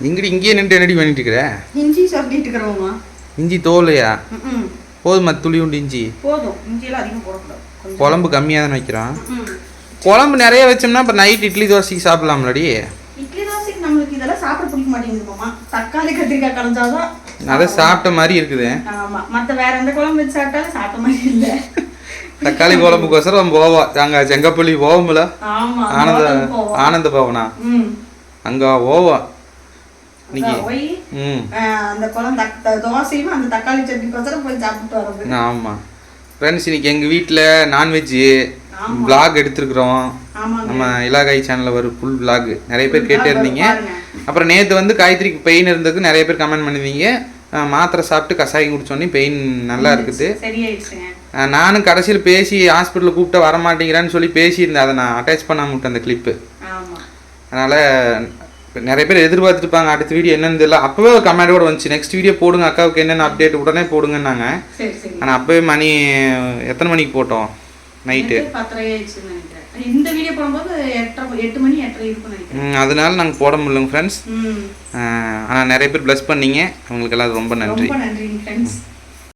இங்கடி இங்கேயே நின்று என்னடி பண்ணிட்டு இருக்கிற இஞ்சி சொல்லிட்டு இருக்கிறோமா இஞ்சி தோலையா? போதுமா துளி உண்டு இஞ்சி? போதும். இஞ்சியெல்லாம் அதிகம் போடக்கூடாது. குழம்பு கம்மியாக தானே வைக்கிறோம் குழம்பு நிறைய வச்சோம்னா இப்போ நைட் இட்லி தோசைக்கு சாப்பிடலாம்லடி. இட்லி தோசைக்கு நம்மளுக்கு இதெல்லாம் சாப்பிட பிடிக்க மாட்டேங்குது மாமா தக்காளி கத்திரிக்காய் கலந்தாதான் அதை சாப்பிட்ட மாதிரி இருக்குது. ஆமா. மத்த வேற எந்த குழம்பு வச்சு சாப்பிட்டாலும் சாப்பிட்ட மாதிரி இல்ல. தக்காளி குழம்புக்கோசரம் போவோம். அங்கே செங்கப்பள்ளி போவோம்ல. ஆனந்த. ஆனந்த பவனா? அங்கே போவோம். போய் அந்த குழம்பு தக்- த- தோசையும் அந்த தக்காளி சட்னிக்கோசரம் போய் சாப்பிட்டு வர்றது. ஆமாம் ஃப்ரெண்ட்ஸ் இன்னைக்கு எங்கள் வீட்டில் ஆமா. vlog எடுத்துருக்குறோம். நம்ம இலாகாய் சேனலில் வரும் ஃபுல் vlog. நிறைய பேர் கேட்டே இருந்தீங்க. அப்புறம் நேற்று வந்து காயத்ரிக்கு பெயின் இருந்ததுக்கு நிறைய பேர் கமெண்ட் பண்ணிருந்தீங்க அஹ் மாத்திரை சாப்பிட்டு கஷாயம் குடிச்சோன்னே பெயின் நல்லா இருக்குது. நானும் கடைசியில் பேசி ஹாஸ்பிட்டலுக்கு கூப்பிட்டா வர மாட்டேங்கிறான்னு சொல்லி பேசியிருந்தேன். அதை நான் அட்டாச் பண்ணாம விட்டேன் அந்த கிளிப்பு அதனால் நிறைய பேர் எதிர்பார்த்துருப்பாங்க அடுத்த வீடியோ என்னன்னு தெரியல. அப்போவே ஒரு கமெண்ட் கூட வந்துச்சு. நெக்ஸ்ட் வீடியோ போடுங்க அக்காவுக்கு என்னென்ன அப்டேட் உடனே போடுங்கன்னாங்க. ஆனால் அப்போவே மணி எத்தனை மணிக்கு போட்டோம்? நைட்டு இந்த வீடியோ போடும்போது எட்டு மணி எட்டரை நினைக்கிறேன். அதனால நாங்கள் போட முடியலங்க ஃப்ரெண்ட்ஸ் ஆனால் நிறைய பேர் ப்ளஸ் பண்ணீங்க. அவங்களுக்கெல்லாம் ரொம்ப நன்றி ரொம்ப நன்றி. ஃப்ரெண்ட்ஸ்